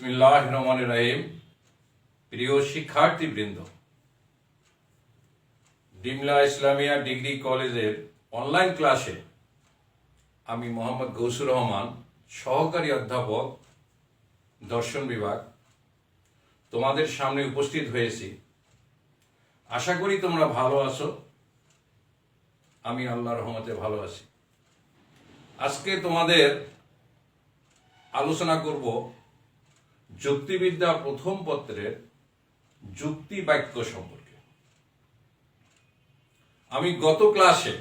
বিসমিল্লাহ রহমান রাহিম প্রিয় শিক্ষার্থীবৃন্দ, ডিমলা ইসলামিয়া ডিগ্রি কলেজের অনলাইন ক্লাসে আমি মোহাম্মদ গৌসুর রহমান, সহকারী অধ্যাপক, দর্শন বিভাগ, তোমাদের সামনে উপস্থিত হয়েছি। আশা করি তোমরা ভালো আছো। আমি আল্লাহ রহমতে ভালো আছি। আজকে তোমাদের আলোচনা করব যুক্তিবিদ্যা প্রথম পত্রের যুক্তি বাক্য সম্পর্কে। আমি গত ক্লাসে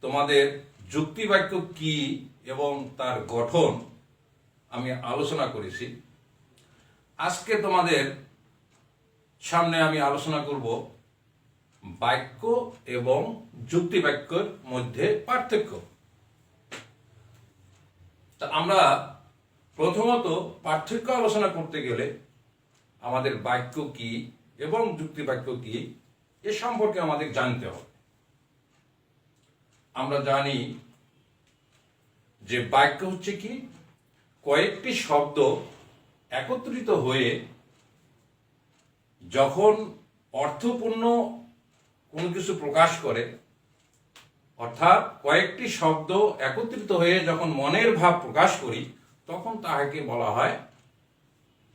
তোমাদের যুক্তি বাক্য কি এবং তার গঠন আমি আলোচনা করেছি। আজকে তোমাদের সামনে আমি আলোচনা করব বাক্য এবং যুক্তি বাক্যের মধ্যে পার্থক্য। তা আমরা প্রথমত পার্থক্য আলোচনা করতে গেলে আমাদের বাক্য কি এবং যুক্তি বাক্য কি, এ সম্পর্কে আমাদের জানতে হবে। আমরা জানি যে বাক্য হচ্ছে কি, কয়েকটি শব্দ একত্রিত হয়ে যখন অর্থপূর্ণ কোনো কিছু প্রকাশ করে, অর্থাৎ কয়েকটি শব্দ একত্রিত হয়ে যখন মনের ভাব প্রকাশ করি তখন তাহাকে বলা হয়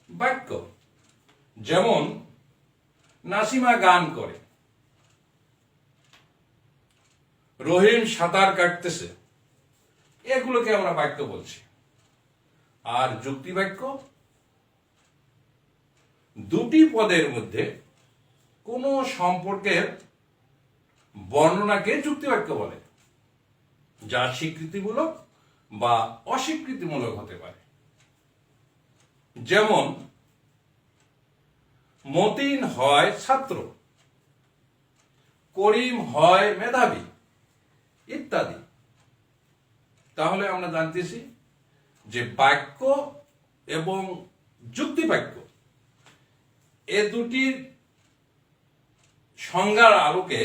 বাক্য। যেমন, নাসিমা গান করে। রহিম সাঁতার কাটতেছে। এগুলোকে আমরা বাক্য বলছি। আর যুক্তি বাক্য? দুটি পদের মধ্যে কোনো সম্পর্কের বর্ণনাকে যুক্তিবাক্য বলে, যা স্বীকৃতিমূলক বা অস্বীকৃতিমূলক হতে পারে। যেমন, মতিন হয় ছাত্র, করিম হয় মেধাবী ইত্যাদি। তাহলে আমরা জানতেছি যে বাক্য এবং যুক্তি বাক্য এ দুটির সংজ্ঞার আলোকে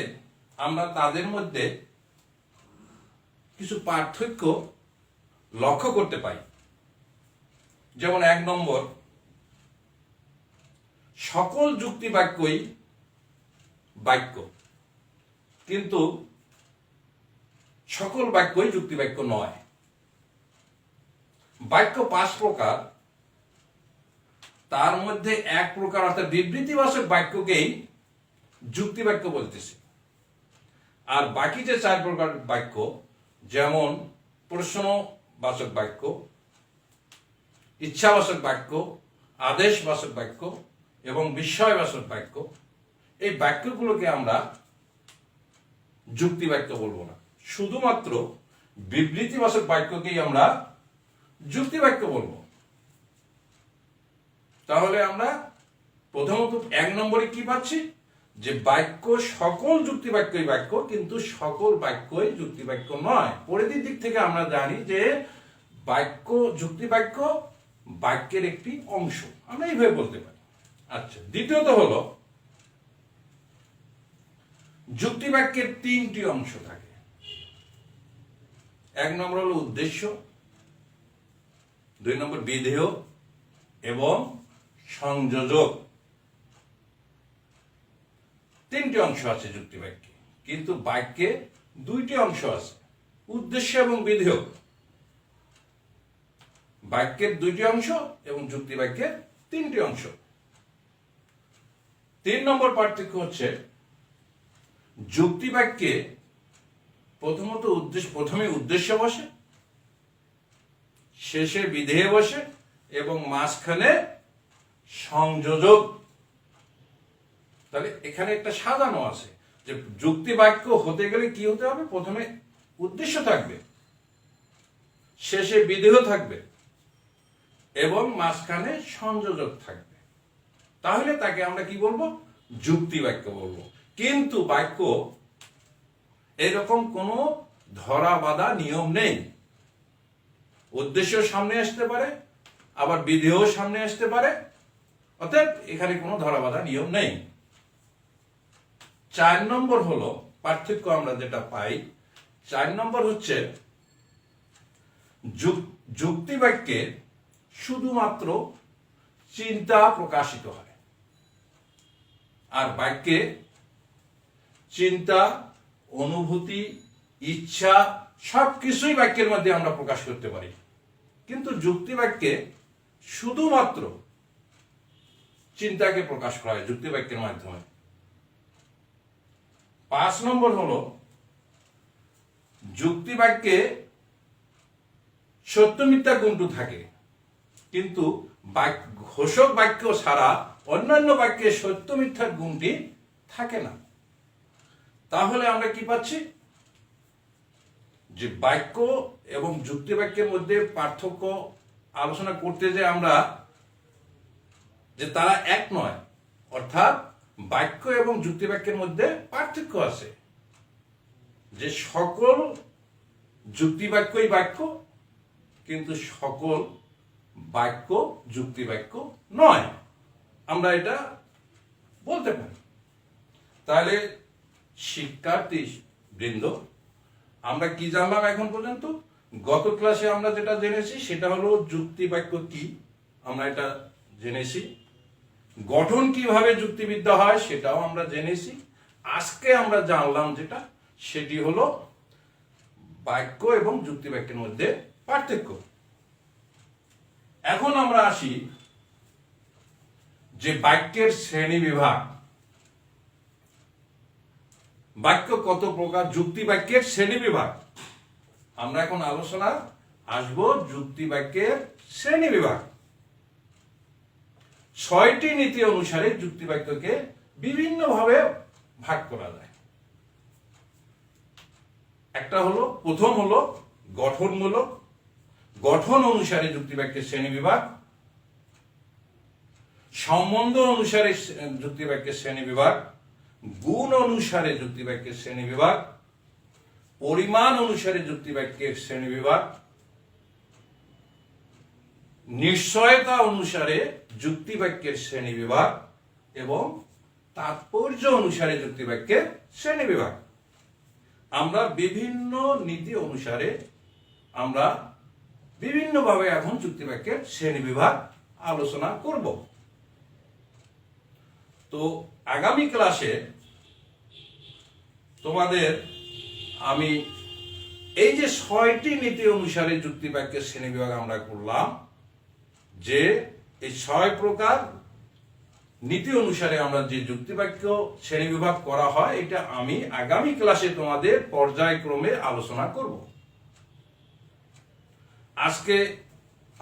আমরা তাদের মধ্যে কিছু পার্থক্য লক্ষ্য করতে পাই। যেমন এক নম্বর, সকল যুক্তি বাক্যই বাক্য, কিন্তু সকল বাক্যই যুক্তি বাক্য নয়। বাক্য পাঁচ প্রকার, তার মধ্যে এক প্রকার অর্থাৎ বিবৃতিবাচক বাক্যকেই যুক্তি বাক্য বলতেছে। আর বাকি যে চার প্রকার বাক্য, যেমন প্রশ্নবাচক বাক্য, ইচ্ছাবাচক বাক্য, আদেশবাচক বাক্য এবং বিস্ময়বাচক বাক্য। এই বাক্যগুলোকে আমরা যুক্তি বাক্য বলব না। শুধুমাত্র বিবৃতিবাচক বাক্যকেই আমরা যুক্তি বাক্য বলব। তাহলে আমরা প্রথমত এক নম্বরে কি পাচ্ছি? যে বাক্য, সকল যুক্তি বাক্যই বাক্য, কিন্তু সকল বাক্যই যুক্তি বাক্য নয়। পরিধির দিক থেকে আমরা জানি যে বাক্য, যুক্তি বাক্য, বাক্যের একটি অংশ। আমরা এইভাবে বলতে পারি। আচ্ছা দ্বিতীয়ত হলো, যুক্তি বাক্যের তিনটি অংশ থাকে। এক নম্বর হলো উদ্দেশ্য, দুই নম্বর বিধেয় এবং সংযোজক। তিনটি অংশ আছে যুক্তি বাক্যে কিন্তু বাক্যে দুইটি অংশ আছে। উদ্দেশ্য এবং বিধেয় বাক্যের দুইটি অংশ এবং যুক্তি বাক্যের তিনটি অংশ। তিন নম্বর পার্থক্য হচ্ছে যুক্তি বাক্যে প্রথমত উদ্দেশ্য, প্রথমে উদ্দেশ্য বসে, শেষে বিধেয় বসে, এবং মাঝখানে সংযোজক তাহলে এখানে একটা সাজানো আছে যে যুক্তি বাক্য হতে গেলে কি হতে হবে? প্রথমে উদ্দেশ্য থাকবে, শেষে বিধেয় থাকবে, এবং মাঝখানে সংযোজক থাকবে। তাহলে তাকে আমরা কি বলব? যুক্তি বাক্য বলব। কিন্তু বাক্য, এরকম কোনো ধরা বাঁধা নিয়ম নেই। উদ্দেশ্য সামনে আসতে পারে, আবার বিধেয় সামনে আসতে পারে অর্থাৎ এখানে কোনো ধরা বাঁধা নিয়ম নেই। চার নম্বর হলো, পার্থক্য আমরা যেটা পাই, চার নম্বর হচ্ছে যুক- যুক্তি বাক্যে শুধুমাত্র চিন্তা প্রকাশিত হয়। আর বাক্যে চিন্তা, অনুভূতি, ইচ্ছা সব কিছুই বাক্যের মধ্যে আমরা প্রকাশ করতে পারি। কিন্তু যুক্তি বাক্যে শুধুমাত্র চিন্তাকে প্রকাশ করা হয় যুক্তি বাক্যের মাধ্যমে। পাঁচ নম্বর হলো যুক্তি বাক্যে সত্য মিথ্যা গুণটু থাকে। কিন্তু ঘোষক বাক্য ছাড়া অন্যান্য বাক্যে সত্য মিথ্যার গুণটি থাকে না। তাহলে আমরা কি পাচ্ছি? যে বাক্য এবং যুক্তি বাক্যের মধ্যে পার্থক্য আলোচনা করতে যে আমরা যে তারা এক নয়, অর্থাৎ বাক্য এবং যুক্তি বাক্যের মধ্যে পার্থক্য আছে। যে সকল যুক্তি বাক্যই বাক্য, কিন্তু সকল বাক্য যুক্তি বাক্য নয়। আমরা এটা বলতে পারি। তাহলে শিক্ষার্থী বৃন্দ, আমরা কি জানলাম এখন পর্যন্ত? গত ক্লাসে আমরা যেটা জেনেছি সেটা হলো যুক্তি বাক্য কি? আমরা এটা জেনেছি। গঠন কীভাবে যুক্তিবিদ্যা হয় সেটাও আমরা জেনেছি। আজকে আমরা জানলাম যেটা, সেটি হলো বাক্য এবং যুক্তি বাক্যের মধ্যে পার্থক্য। এখন আমরা আসি যে বাক্যের শ্রেণি বিভাগ। বাক্য কত প্রকার? যুক্তি বাক্যের শ্রেণি বিভাগ। আমরা এখন আলোচনা আসব যুক্তি বাক্যের শ্রেণি বিভাগ। ছয়টি নীতি অনুসারে যুক্তি বাক্যকে বিভিন্নভাবে ভাগ করা যায়। একটা হলো, প্রথম হলো গঠনমূলক। গঠন অনুসারে যুক্তি বাক্যের শ্রেণি বিভাগ সম্বন্ধ অনুসারে যুক্তি বাক্যের শ্রেণি বিভাগ গুণ অনুসারে যুক্তি বাক্যের শ্রেণি বিভাগ পরিমাণ অনুসারে যুক্তি বাক্যের শ্রেণি বিভাগ নিশ্চয়তা অনুসারে যুক্তি বাক্যের শ্রেণি বিভাগ এবং তাৎপর্য অনুসারে যুক্তি বাক্যের শ্রেণি বিভাগ। আমরা বিভিন্ন নীতি অনুসারে আমরা বিভিন্নভাবে এখন যুক্তি বাক্যের শ্রেণি বিভাগ আলোচনা করব। তো আগামী ক্লাসে তোমাদের আমি এই যে ছয়টি নীতি অনুসারে যুক্তি বাক্যের শ্রেণি বিভাগ আমরা করলাম, যে এই ছয় প্রকার নীতি অনুসারে আমরা যে যুক্তিবাক্য শ্রেণি বিভাগ করা হয়, এটা আমি আগামী ক্লাসে তোমাদের পর্যায়ক্রমে আলোচনা করব। আজকে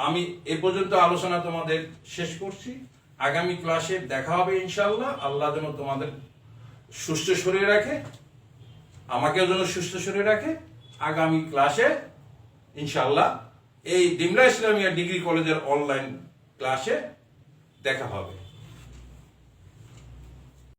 আমি এ পর্যন্ত আলোচনা তোমাদের শেষ করছি। আগামী ক্লাসে দেখা হবে ইনশাল্লাহ আল্লাহ যেন তোমাদের সুস্থ শরীর রাখে, আমাকেও যেন সুস্থ শরীর রাখে। আগামী ক্লাসে ইনশাল্লাহ এই ডিমলা ইসলামিয়া ডিগ্রি কলেজের অনলাইন ক্লাসে দেখা হবে।